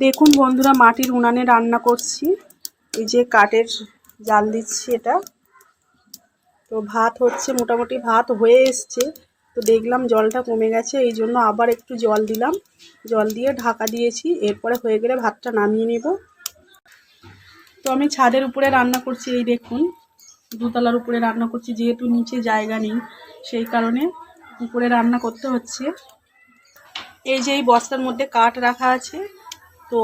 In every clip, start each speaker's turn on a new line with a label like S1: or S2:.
S1: দেখুন বন্ধুরা, মাটির উনানে রান্না করছি। এই যে কাঠের জাল দিচ্ছি এটা। তো ভাত হচ্ছে, মোটামুটি ভাত হয়ে এসছে। তো দেখলাম জলটা কমে গেছে, এই জন্য আবার একটু জল দিলাম। জল দিয়ে ঢাকা দিয়েছি, এরপরে হয়ে গেলে ভাতটা নামিয়ে নেব। তো আমি ছাদের উপরে রান্না করছি, এই দেখুন। দুতলার উপরে রান্না করছি, যেহেতু নিচে জায়গা নেই, সেই কারণে উপরে রান্না করতে হচ্ছে। এই যে এই বস্তার মধ্যে কাঠ রাখা আছে তো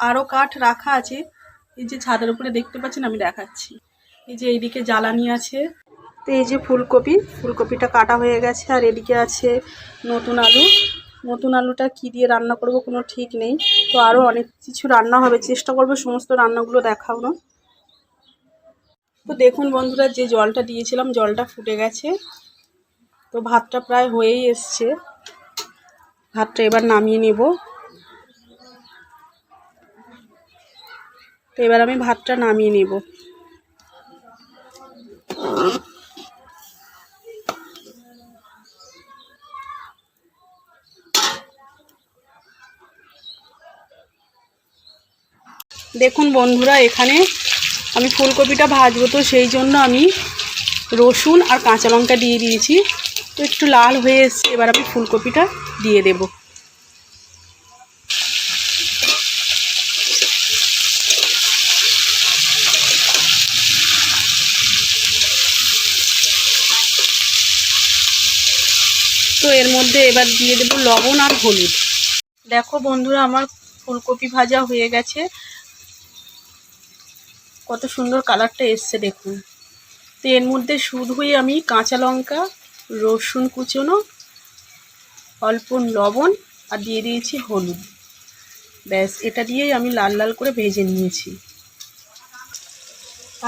S1: আরও কাঠ রাখা আছে। এই যে ছাদের উপরে দেখতে পাচ্ছেন, আমি দেখাচ্ছি। এই যে এইদিকে জ্বালানি আছে। তো এই যে ফুলকপি, ফুলকপিটা কাটা হয়ে গেছে আর এদিকে আছে নতুন আলু। নতুন আলুটা কি দিয়ে রান্না করব কোনো ঠিক নেই। তো আরও অনেক কিছু রান্না হবে। চেষ্টা করব সমস্ত রান্নাগুলো দেখানো তো দেখুন বন্ধুরা, যে জলটা দিয়েছিলাম, জলটা ফুটে গেছে। তো ভাতটা প্রায় হয়েই এসছে। ভাতটা এবার নামিয়ে নেব। তো এবার আমি ভাতটা নামিয়ে নেব। দেখুন বন্ধুরা, এখানে আমি ফুলকপিটা ভাজবো তো সেই জন্য আমি রসুন আর কাঁচা লঙ্কা দিয়ে দিয়েছি। তো একটু লাল হয়ে এসছে, এবার আমি ফুলকপিটা দিয়ে দেব। তো এর মধ্যে এবার দিয়ে দেব লবণ আর হলুদ। দেখো বন্ধুরা, আমার ফুলকপি ভাজা হয়ে গেছে। কত সুন্দর কালারটা এসছে, দেখুন। তো এর মধ্যে শুধুই আমি কাঁচা লঙ্কা, রসুন কুচোনো, অল্প লবণ আর দিয়ে দিয়েছি হলুদ। ব্যাস, এটা দিয়েই আমি লাল লাল করে ভেজে নিয়েছি।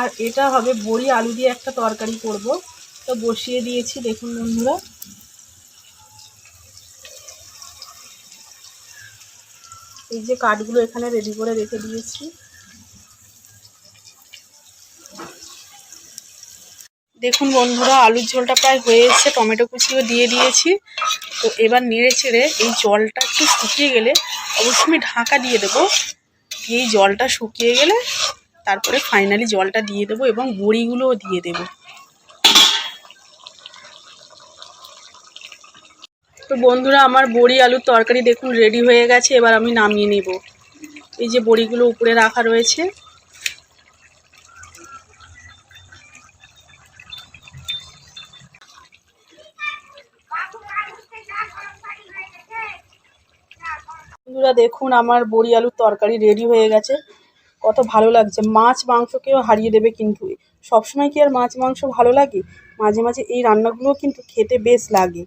S1: আর এটা হবে বড়ি আলু দিয়ে একটা তরকারি করব। তো বসিয়ে দিয়েছি, দেখুন বন্ধুরা। এই যে কাঠগুলো এখানে রেডি করে রেখে দিয়েছি। দেখুন বন্ধুরা, আলুর ঝোলটা প্রায় হয়ে টমেটো কুচিও দিয়ে দিয়েছি। তো এবার নেড়ে চেড়ে এই জলটা একটু শুকিয়ে গেলে অবশ্যই আমি ঢাকা দিয়ে দেবো। এই জলটা শুকিয়ে গেলে তারপরে ফাইনালি জলটা দিয়ে দেবো এবং বড়িগুলোও দিয়ে দেবো। তো বন্ধুরা, আমার বড়ি আলুর তরকারি দেখুন রেডি হয়ে গেছে, এবার আমি নামিয়ে নেব। এই যে বড়িগুলো উপরে রাখা রয়েছে। বন্ধুরা, দেখুন, আমার বড়ি আলুর তরকারি রেডি হয়ে গেছে। কত ভালো লাগছে। মাছ মাংসকেও হারিয়ে দেবে কিন্তু। সবসময় কি আর মাছ মাংস ভালো লাগে? মাঝে মাঝে এই রান্নাগুলো কিন্তু খেতে বেশ লাগে।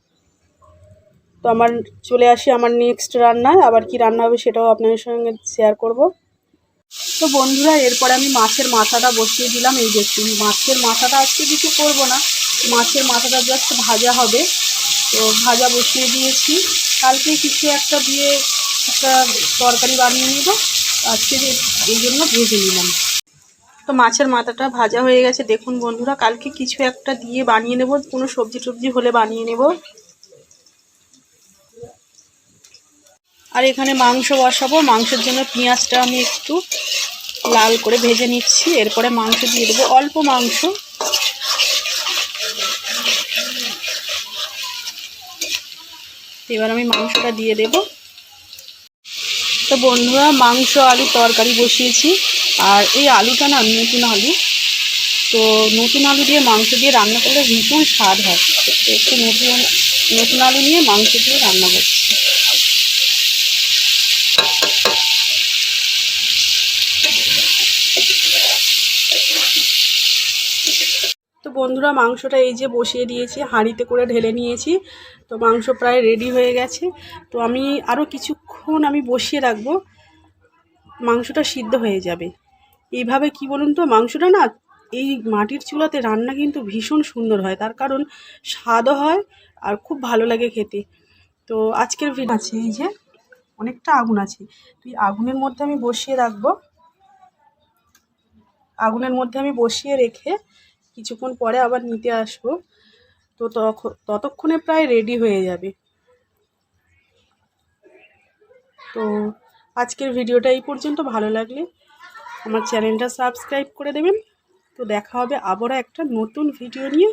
S1: তো আমার চলে আসি আমার নেক্সট রান্নায়, আবার কি রান্না হবে সেটাও আপনাদের সঙ্গে শেয়ার করব। তো বন্ধুরা, এরপরে আমি মাছের মাথাটা বসিয়ে দিলাম। এই দেখুন মাছের মাথাটা আজকে কিছু করব না, মাছের মাথাটা জাস্ট ভাজা হবে। তো ভাজা বসিয়ে দিয়েছি। কালকে কিছু একটা দিয়ে একটা তরকারি বানিয়ে নেব। আজকে এই জন্য ভেজে নিলাম। তো মাছের মাথাটা ভাজা হয়ে গেছে। দেখুন বন্ধুরা, কালকে কিছু একটা দিয়ে বানিয়ে নেব। কোনো সবজি টবজি হলে বানিয়ে নেব। আর এখানে মাংস বসাবো। মাংসের জন্য পেঁয়াজটা আমি একটু লাল করে ভেজে নিচ্ছি। এরপরে মাংস দিয়ে দেবো অল্প মাংস। এবার আমি মাংসটা দিয়ে দেব। তো বন্ধুরা, মাংস, আলু তরকারি বসিয়েছি। আর এই আলুটা না, নতুন আলু। তো নতুন আলু দিয়ে মাংস দিয়ে রান্না করলে ভীষণ স্বাদ হয়। একটু নতুন নতুন আলু নিয়ে মাংস দিয়ে রান্না করছি বন্ধুরা, মাংসটা এই যে বসিয়ে দিয়েছি, হাঁড়িতে করে ঢেলে নিয়েছি। তো মাংস প্রায় রেডি হয়ে গেছে। তো আমি আরও কিছুক্ষণ আমি বসিয়ে রাখব। মাংসটা সিদ্ধ হয়ে যাবে। এইভাবে কি বলুন তো, মাংসটা না এই মাটির চুলাতে রান্না কিন্তু ভীষণ সুন্দর হয়। তার কারণ স্বাদও হয় আর খুব ভালো লাগে খেতে। তো আজকের ভিডিও আছে, এই যে অনেকটা আগুন আছে। তো এই আগুনের মধ্যে আমি বসিয়ে রাখব। আগুনের মধ্যে আমি বসিয়ে রেখে কিছুক্ষণ পরে আবার নিতে আসব। তো তখন ততক্ষণে প্রায় রেডি হয়ে যাবে। তো আজকের ভিডিওটা এই পর্যন্ত। ভালো লাগলে আমার চ্যানেলটা সাবস্ক্রাইব করে দেবেন। তো দেখা হবে আবারও একটা নতুন ভিডিও নিয়ে।